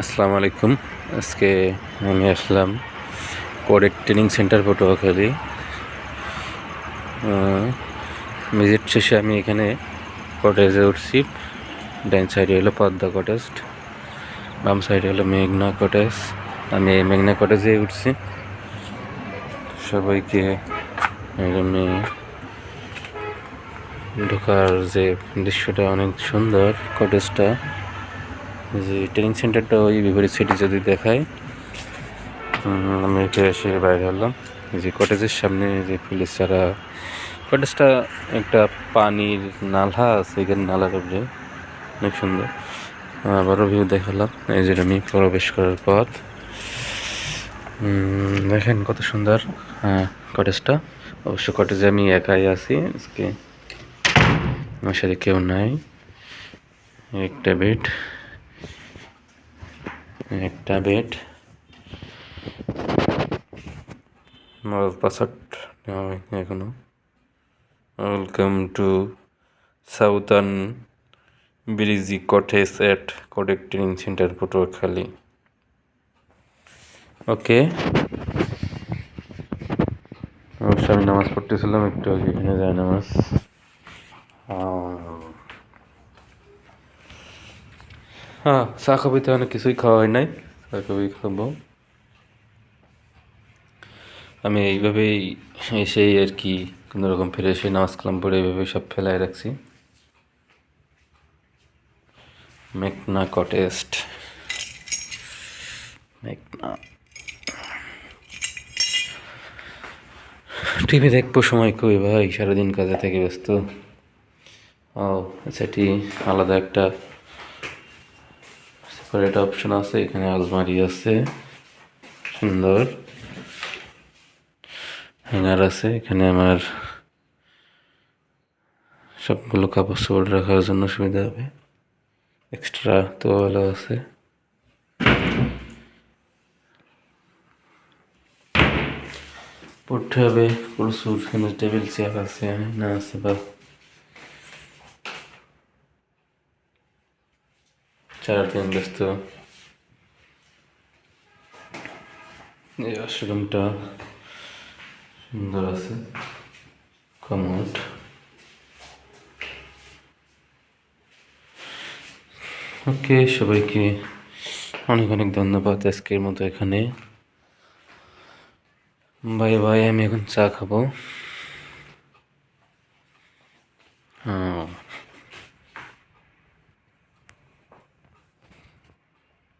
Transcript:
আসসালামু আলাইকুম। আজকে আমি আসলাম কোডের ট্রেনিং সেন্টার পটুয়াখালী ভিজিট শেষে আমি এখানে কটেজে উঠছি। ডাইন সাইডে হলো পদ্মা কটেজ বাম সাইডে হলো মেঘনা কটেজ আমি এই মেঘনা কটেজে উঠছি। সবাইকে ঢোকার যে দৃশ্যটা অনেক সুন্দর কটেজটা যে ট্রেনিং সেন্টারটা ওই বিপরীত সিটি যদি দেখায় আমি এখানে এসে বাইরে হলাম। যে কটেজের সামনে যে পুলিশ ছাড়া কটেজটা একটা পানির নালা আছে, এখানে নালার উপরে। অনেক সুন্দর। আবারও ভিউ দেখালাম। এই যে আমি প্রবেশ করার পথ। দেখেন কত সুন্দর হ্যাঁ কটেজটা অবশ্য কটেজে আমি একাই আছি, আজকে আমার সাথে কেউ নাই। একটা বেড একটা বেড। পাসওয়ার্ড নেওয়া welcome to southern breezy cottage at Codec training center Patuakhali okay আমি নামাজ পড়তেছিলাম, একটু আগে, এখানে যায় নামাজ। হ্যাঁ চা খাবিতে অনেক কিছুই খাওয়া হয় নাই। চা খাবি, খাব। আমি এইভাবেই এসেই আর কি কোনো রকম ফিরে এসে নামাজ কালাম পড়ে এইভাবে সব ফেলায় রাখছি। মেঘনা কটেস্ট। মেঘনা। টিভি দেখব সময় কই ভাই? সারাদিন কাজে থেকে ব্যস্ত। ও সেটি আলাদা একটা সেপারেট অপশন আছে এখানে আলমারি আছে সুন্দর হ্যাঙ্গার আছে এখানে আমার সবগুলো কাপড় চোপড় রাখার জন্য সুবিধা হবে এক্সট্রা তোয়ালা আছে পড়তে হবে প্রচুর এখানে টেবিল চেয়ার আছে না আছে বা সারাদিন ব্যস্ত এই ওয়াশরুমটা সুন্দর আছে কমোড ওকে সবাইকে অনেক অনেক ধন্যবাদ আজকের মতো এখানে বাই বাই আমি এখন চা খাব